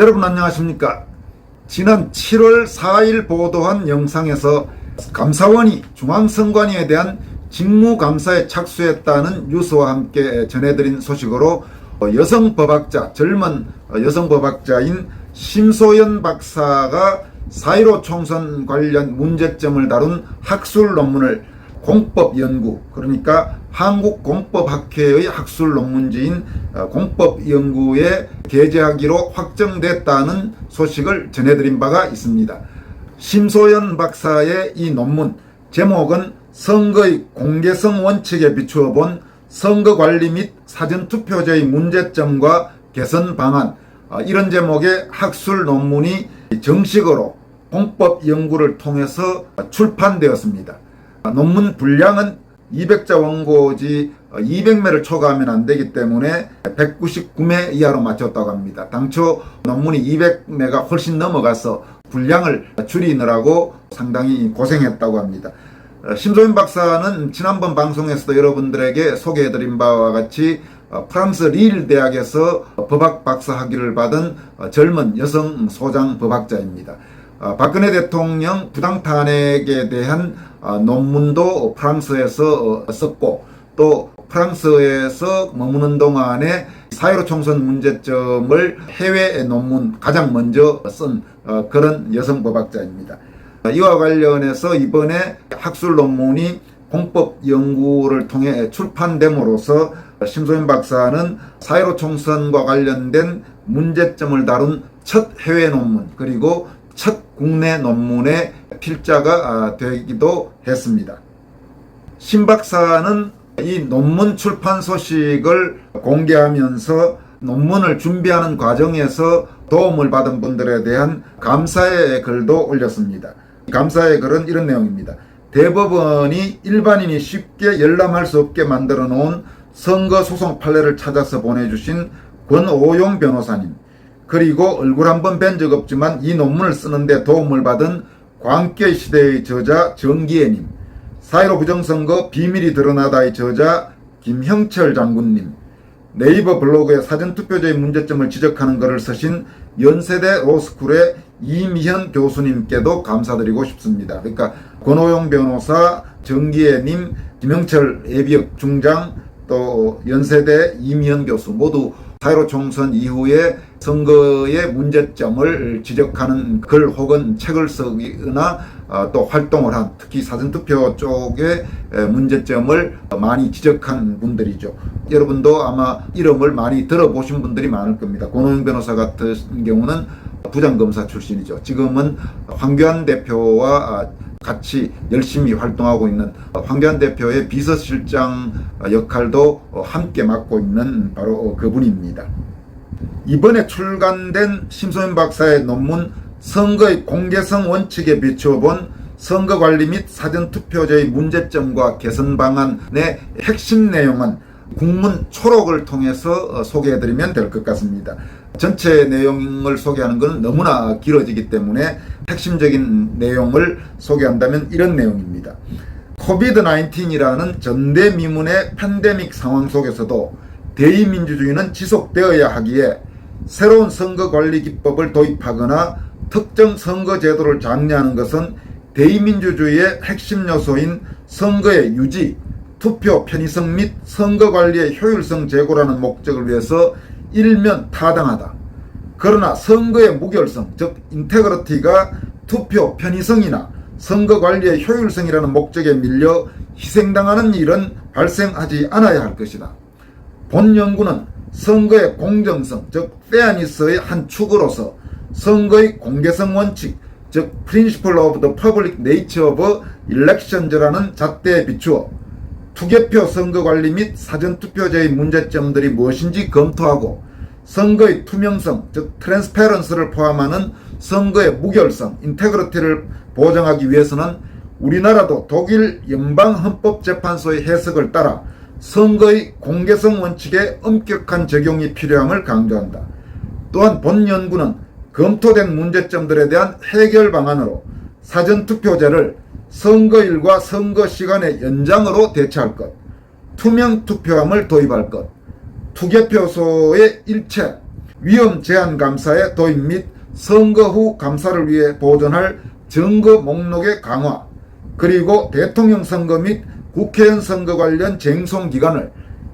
여러분 안녕하십니까? 지난 7월 4일 보도한 영상에서 감사원이 중앙선관위에 대한 직무감사에 착수했다는 뉴스와 함께 전해드린 소식으로 여성 법학자, 젊은 여성 법학자인 심소연 박사가 4.15 총선 관련 문제점을 다룬 학술 논문을 공법 연구 그러니까 한국 공법학회의 학술 논문지인 어, 공법 연구에 게재하기로 확정됐다는 소식을 전해드린 바가 있습니다. 심소연 박사의 이 논문 제목은 선거의 공개성 원칙에 비추어 본 선거 관리 및 사전 투표제의 문제점과 개선 방안 어, 이런 제목의 학술 논문이 정식으로 공법 연구를 통해서 출판되었습니다. 논문 분량은 200자 원고지 200매를 초과하면 안 되기 때문에 199매 이하로 맞췄다고 합니다. 당초 논문이 200매가 훨씬 넘어가서 분량을 줄이느라고 상당히 고생했다고 합니다. 어, 심소연 박사는 지난번 방송에서도 여러분들에게 소개해드린 바와 같이 어, 프랑스 릴 대학에서 법학 박사 학위를 받은 어, 젊은 여성 소장 법학자입니다. 어, 박근혜 대통령 부당 탄핵에 대한 어, 논문도 프랑스에서 어, 썼고 또 프랑스에서 머무는 동안에 4.15 총선 문제점을 해외 논문 가장 먼저 쓴 어, 그런 여성 법학자입니다. 어, 이와 관련해서 이번에 학술 논문이 공법 연구를 통해 출판됨으로써 심소연 박사는 4.15 총선과 관련된 문제점을 다룬 첫 해외 논문 그리고 첫 국내 논문의 필자가 아, 되기도 했습니다. 신 박사는 이 논문 출판 소식을 공개하면서 논문을 준비하는 과정에서 도움을 받은 분들에 대한 감사의 글도 올렸습니다. 감사의 글은 이런 내용입니다. 대법원이 일반인이 쉽게 열람할 수 없게 만들어 놓은 선거 소송 판례를 찾아서 보내주신 권오용 변호사님, 그리고 얼굴 한 번 뵌 적 없지만 이 논문을 쓰는데 도움을 받은 광계 시대의 저자 정기애님, 4.15 부정선거 비밀이 드러나다의 저자 김형철 장군님, 네이버 블로그에 사전투표제의 문제점을 지적하는 글을 쓰신 연세대 로스쿨의 이미현 교수님께도 감사드리고 싶습니다. 그러니까 권호용 변호사, 정기애님, 김형철 예비역 중장, 또 연세대 이미현 교수 모두 4.15 총선 이후에 선거의 문제점을 지적하는 글 혹은 책을 쓰거나 어, 또 활동을 한 특히 사전투표 쪽의 에, 문제점을 많이 지적한 분들이죠. 여러분도 아마 이름을 많이 들어보신 분들이 많을 겁니다. 권호영 변호사 같은 경우는 부장검사 출신이죠. 지금은 황교안 대표와 아, 같이 열심히 활동하고 있는 황교안 대표의 비서실장 역할도 어, 함께 맡고 있는 바로 그분입니다. 이번에 출간된 심소연 박사의 논문 선거의 공개성 원칙에 비추어 본 선거관리 및 사전투표제의 문제점과 개선 방안의 핵심 내용은 국문 초록을 통해서 어, 소개해드리면 될 것 같습니다. 전체 내용을 소개하는 것은 너무나 길어지기 때문에 핵심적인 내용을 소개한다면 이런 내용입니다. 코비드-19이라는 전대미문의 팬데믹 상황 속에서도 대의민주주의는 지속되어야 하기에 새로운 선거관리 기법을 도입하거나 특정 선거제도를 장려하는 것은 대의민주주의의 핵심 요소인 선거의 유지, 투표 편의성 및 선거관리의 효율성 제고라는 목적을 위해서 일면 타당하다. 그러나 선거의 무결성, 즉 인테그리티가 투표 편의성이나 선거관리의 효율성이라는 목적에 밀려 희생당하는 일은 발생하지 않아야 할 것이다. 본 연구는 선거의 공정성, 즉 페어니스의 한 축으로서 선거의 공개성 원칙, 즉 Principle of the Public Nature of Elections라는 잣대에 비추어 투개표 선거관리 및 사전투표제의 문제점들이 무엇인지 검토하고 선거의 투명성, 즉 트랜스페런스를 포함하는 선거의 무결성, 인테그리티를 보장하기 위해서는 우리나라도 독일 연방헌법재판소의 해석을 따라 선거의 공개성 원칙의 엄격한 적용이 필요함을 강조한다. 또한 본 연구는 검토된 문제점들에 대한 해결 방안으로 사전투표제를 선거일과 선거 시간의 연장으로 대체할 것, 투명 투표함을 도입할 것, 투개표소의 일체, 위험 제한 감사의 도입 및 선거 후 감사를 위해 보존할 증거 목록의 강화, 그리고 대통령 선거 및 국회의원 선거 관련 쟁송 기간을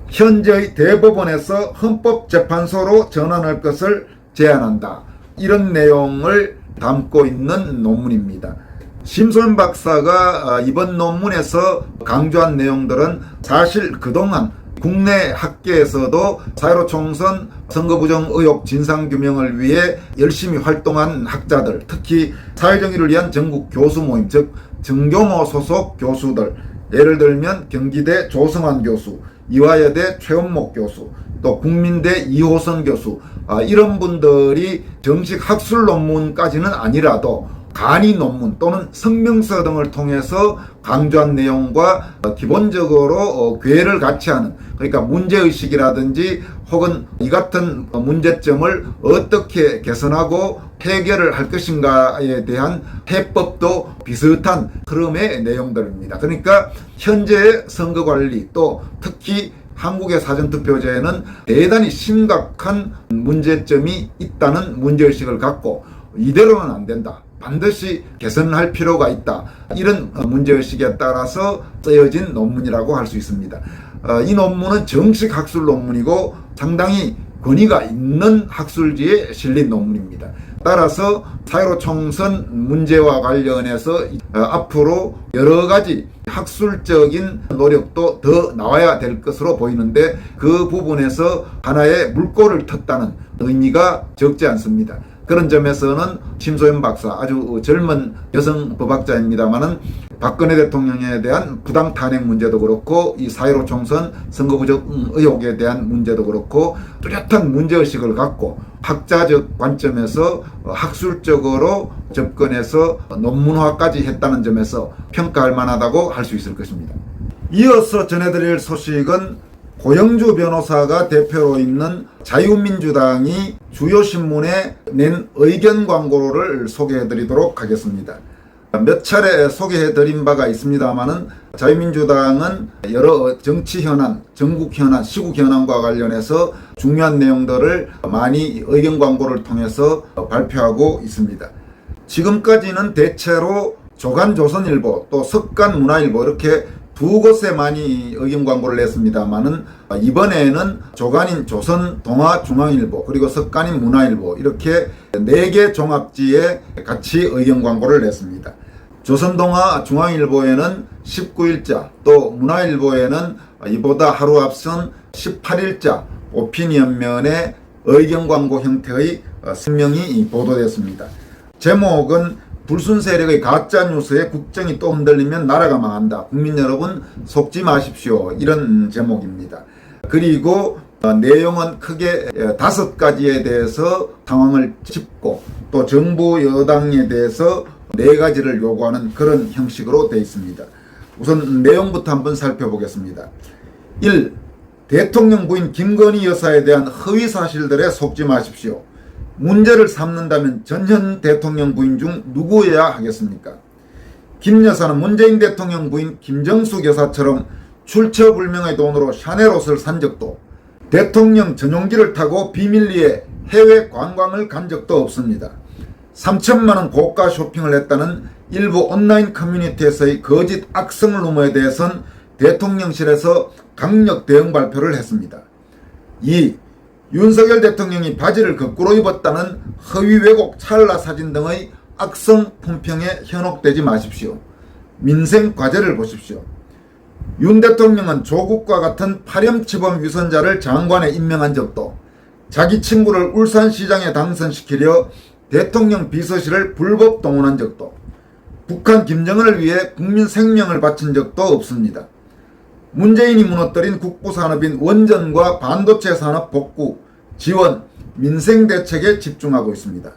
현재의 대법원에서 헌법재판소로 전환할 것을 제안한다. 이런 내용을 담고 있는 논문입니다. 심소연 박사가 아, 이번 논문에서 강조한 내용들은 사실 그동안 국내 학계에서도 사회로 총선 선거 부정 의혹 진상 규명을 위해 열심히 활동한 학자들, 특히 사회정의를 위한 전국 교수 모임, 즉 정교모 소속 교수들, 예를 들면 경기대 조성환 교수, 이화여대 최원목 교수, 또 국민대 이호선 교수, 아, 이런 분들이 정식 학술 논문까지는 아니라도 간이 논문 또는 성명서 등을 통해서 강조한 내용과 어, 기본적으로 어, 괴를 같이 하는 그러니까 문제의식이라든지 혹은 이 같은 어, 문제점을 어떻게 개선하고 해결을 할 것인가에 대한 해법도 비슷한 흐름의 내용들입니다. 그러니까 현재의 선거 관리 또 특히 한국의 사전투표제에는 대단히 심각한 문제점이 있다는 문제의식을 갖고 이대로는 안 된다. 반드시 개선할 필요가 있다. 이런 어, 문제의식에 따라서 쓰여진 논문이라고 할 수 있습니다. 어, 이 논문은 정식 학술 논문이고 상당히 권위가 있는 학술지에 실린 논문입니다. 따라서 사회로 총선 문제와 관련해서 어, 앞으로 여러 가지 학술적인 노력도 더 나와야 될 것으로 보이는데 그 부분에서 하나의 물꼬를 텄다는 의미가 적지 않습니다. 그런 점에서는 심소연 박사 아주 젊은 여성 법학자입니다만은 박근혜 대통령에 대한 부당 탄핵 문제도 그렇고 이 사회로 총선 선거 부적 의혹에 대한 문제도 그렇고 뚜렷한 문제 의식을 갖고 학자적 관점에서 학술적으로 접근해서 논문화까지 했다는 점에서 평가할 만하다고 할 수 있을 것입니다. 이어서 전해드릴 소식은 고영주 변호사가 대표로 있는 자유민주당이 주요 신문에 낸 의견 광고를 소개해 드리도록 하겠습니다. 몇 차례 소개해 드린 바가 있습니다만은 자유민주당은 여러 정치 현안, 전국 현안, 시국 현안과 관련해서 중요한 내용들을 많이 의견 광고를 통해서 발표하고 있습니다. 지금까지는 대체로 조간 조선일보 또 석간 문화일보 이렇게 두 곳에 많이 의견 광고를 냈습니다만은 이번에는 조간인 조선 동아 중앙일보 그리고 석간인 문화일보 이렇게 네 개 종합지에 같이 의견 광고를 냈습니다. 조선동아 중앙일보에는 19일자 또 문화일보에는 이보다 하루 앞선 18일자 오피니언면의 의견 광고 형태의 성명이 보도됐습니다. 제목은 불순 세력의 가짜 뉴스에 국정이 또 흔들리면 나라가 망한다. 국민 여러분 속지 마십시오. 이런 제목입니다. 그리고 어, 내용은 크게 어, 다섯 가지에 대해서 상황을 짚고 또 정부 여당에 대해서 네 가지를 요구하는 그런 형식으로 되어 있습니다. 우선 내용부터 한번 살펴보겠습니다. 1. 대통령 부인 김건희 여사에 대한 허위 사실들에 속지 마십시오. 문제를 삼는다면 전현 대통령 부인 중 누구여야 하겠습니까? 김 여사는 문재인 대통령 부인 김정숙 여사처럼 출처불명의 돈으로 샤넬 옷을 산 적도 대통령 전용기를 타고 비밀리에 해외 관광을 간 적도 없습니다. 3천만 원 고가 쇼핑을 했다는 일부 온라인 커뮤니티에서의 거짓 악성 루머에 대해선 대통령실에서 강력 대응 발표를 했습니다. 2. 윤석열 대통령이 바지를 거꾸로 입었다는 허위 왜곡 찰나 사진 등의 악성 품평에 현혹되지 마십시오. 민생 과제를 보십시오. 윤 대통령은 조국과 같은 파렴치범 위선자를 장관에 임명한 적도 자기 친구를 울산시장에 당선시키려 대통령 비서실을 불법 동원한 적도 북한 김정은을 위해 국민 생명을 바친 적도 없습니다. 문재인이 무너뜨린 국부산업인 원전과 반도체 산업 복구, 지원, 민생 대책에 집중하고 있습니다.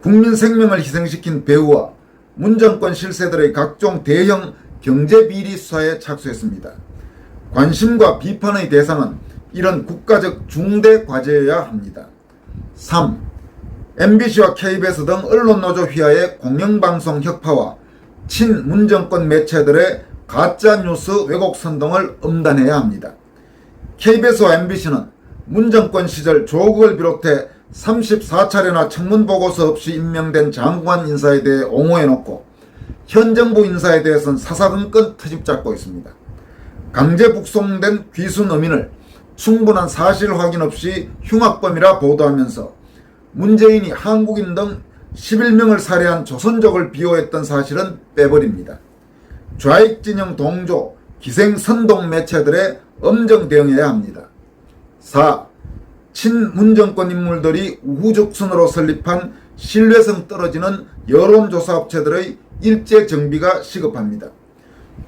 국민 생명을 희생시킨 배우와 문정권 실세들의 각종 대형 경제 비리 수사에 착수했습니다. 관심과 비판의 대상은 이런 국가적 중대 과제여야 합니다. 3. MBC와 KBS 등 언론노조 휘하의 공영방송 혁파와 친문정권 매체들의 가짜뉴스 왜곡 선동을 엄단해야 합니다. KBS와 MBC는 문정권 시절 조국을 비롯해 34차례나 청문보고서 없이 임명된 장관 인사에 대해 옹호해놓고 현 정부 인사에 대해서는 사사건건 트집 잡고 있습니다. 강제 북송된 귀순 어민을 충분한 사실 확인 없이 흉악범이라 보도하면서 문재인이 한국인 등 11명을 살해한 조선족을 비호했던 사실은 빼버립니다. 좌익 진영 동조, 기생 선동 매체들의 엄정 대응해야 합니다. 4. 친문정권 인물들이 우후죽순으로 설립한 신뢰성 떨어지는 여론조사 업체들의 일제 정비가 시급합니다.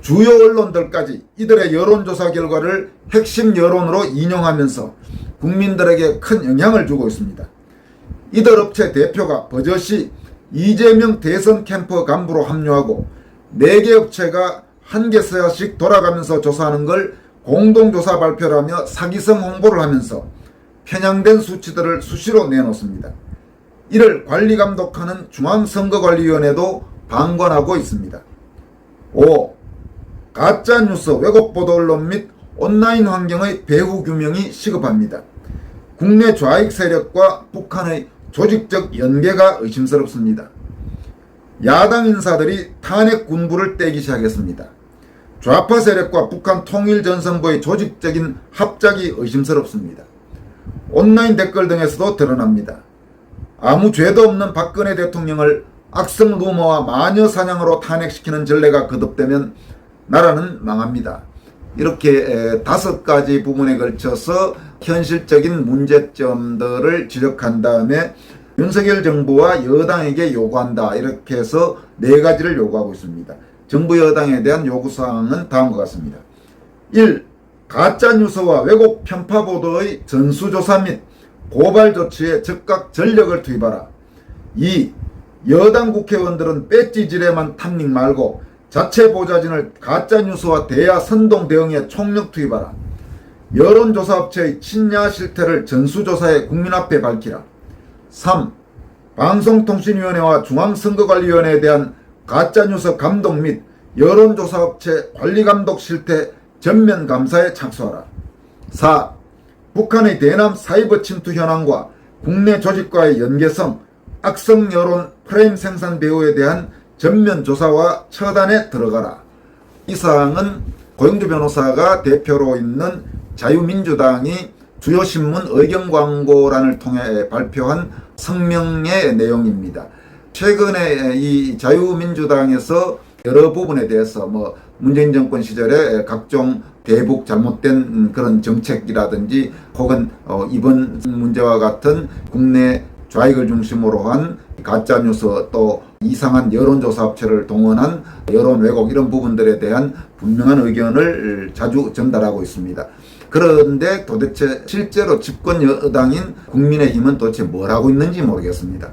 주요 언론들까지 이들의 여론조사 결과를 핵심 여론으로 인용하면서 국민들에게 큰 영향을 주고 있습니다. 이들 업체 대표가 버젓이 이재명 대선 캠프 간부로 합류하고 4개 업체가 한 개서씩 돌아가면서 조사하는 걸 공동조사 발표라며 사기성 홍보를 하면서 편향된 수치들을 수시로 내놓습니다. 이를 관리 감독하는 중앙선거관리위원회도 방관하고 있습니다. 5. 가짜뉴스 왜곡 보도 언론 및 온라인 환경의 배후 규명이 시급합니다. 국내 좌익 세력과 북한의 조직적 연계가 의심스럽습니다. 야당 인사들이 탄핵 군부를 떼기 시작했습니다. 좌파 세력과 북한 통일전선부의 조직적인 합작이 의심스럽습니다. 온라인 댓글 등에서도 드러납니다. 아무 죄도 없는 박근혜 대통령을 악성 루머와 마녀 사냥으로 탄핵시키는 전례가 거듭되면 나라는 망합니다. 이렇게 에, 다섯 가지 부분에 걸쳐서 현실적인 문제점들을 지적한 다음에 윤석열 정부와 여당에게 요구한다. 이렇게 해서 네 가지를 요구하고 있습니다. 정부 여당에 대한 요구사항은 다음과 같습니다. 1. 가짜뉴스와 왜곡 편파 보도의 전수조사 및 고발 조치에 즉각 전력을 투입하라. 2. 여당 국회의원들은 배지질에만 탐닉 말고 자체 보좌진을 가짜뉴스와 대야 선동 대응에 총력 투입하라. 여론조사업체의 친야 실태를 전수조사해 국민 앞에 밝히라. 3. 방송통신위원회와 중앙선거관리위원회에 대한 가짜뉴스 감독 및 여론조사업체 관리감독 실태 전면 감사에 착수하라. 4. 북한의 대남 사이버 침투 현황과 국내 조직과의 연계성, 악성 여론 프레임 생산 배후에 대한 전면 조사와 처단에 들어가라. 이 사항은 고영주 변호사가 대표로 있는 자유민주당이 주요 신문 의견 광고란을 통해 발표한 성명의 내용입니다. 최근에 이 자유민주당에서 여러 부분에 대해서 뭐 문재인 정권 시절에 각종 대북 잘못된 그런 정책이라든지 혹은 어 이번 문제와 같은 국내 좌익을 중심으로 한 가짜뉴스 또 이상한 여론조사 업체를 동원한 여론 왜곡 이런 부분들에 대한 분명한 의견을 자주 전달하고 있습니다. 그런데 도대체 실제로 집권 여당인 국민의힘은 도대체 뭘 하고 있는지 모르겠습니다.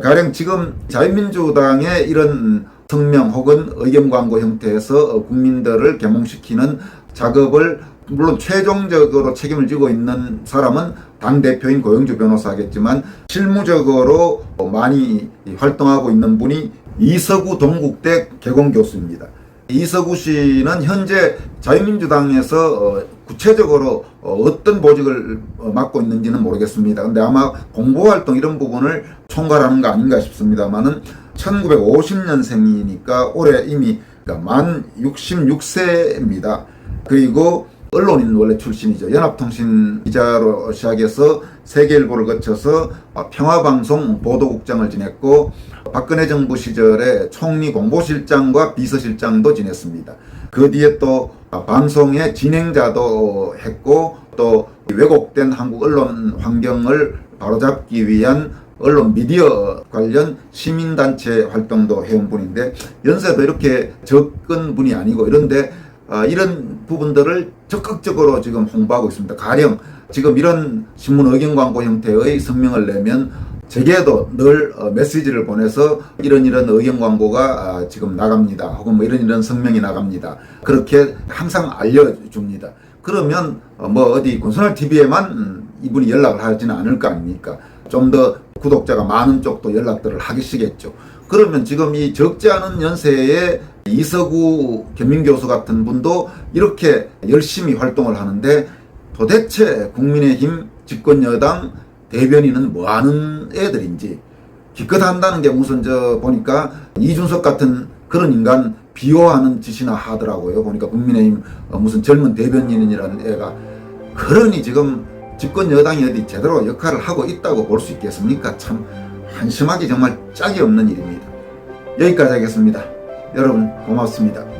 가령 지금 자유민주당의 이런 성명 혹은 의견 광고 형태에서 국민들을 계몽시키는 작업을 물론 최종적으로 책임을 지고 있는 사람은 당 대표인 고영주 변호사겠지만 실무적으로 많이 활동하고 있는 분이 이서구 동국대 개공 교수입니다. 이서구 씨는 현재 자유민주당에서 어, 구체적으로 어, 어떤 보직을 어, 맡고 있는지는 모르겠습니다. 근데 아마 공보활동 이런 부분을 총괄하는 거 아닌가 싶습니다만은 1950년생이니까 올해 이미 그러니까 만 66세입니다. 그리고 언론인 원래 출신이죠. 연합통신 기자로 시작해서 세계일보를 거쳐서 평화방송 보도국장을 지냈고 박근혜 정부 시절에 총리 공보실장과 비서실장도 지냈습니다. 그 뒤에 또 방송의 진행자도 했고 또 왜곡된 한국 언론 환경을 바로잡기 위한 언론 미디어 관련 시민단체 활동도 해온 분인데 연세도 이렇게 적은 분이 아니고 이런데 어, 이런 부분들을 적극적으로 지금 홍보하고 있습니다. 가령 지금 이런 신문 의견 광고 형태의 성명을 내면 제게도 늘 어, 메시지를 보내서 이런 이런 의견 광고가 아, 지금 나갑니다. 혹은 뭐 이런 이런 성명이 나갑니다. 그렇게 항상 알려줍니다. 그러면 어, 뭐 어디 군소날 TV에만 음, 이분이 연락을 하지는 않을 거 아닙니까? 좀 더 구독자가 많은 쪽도 연락들을 하시겠죠. 그러면 지금 이 적지 않은 연세에 이서구 겸임교수 같은 분도 이렇게 열심히 활동을 하는데 도대체 국민의힘 집권 여당 대변인은 뭐 하는 애들인지 기껏 한다는 게 무슨 저 보니까 이준석 같은 그런 인간 비호하는 짓이나 하더라고요. 보니까 국민의힘 어, 무슨 젊은 대변인이라는 애가 그러니 지금 집권 여당이 어디 제대로 역할을 하고 있다고 볼 수 있겠습니까? 참 한심하기 정말 짝이 없는 일입니다. 여기까지 하겠습니다. 여러분 고맙습니다.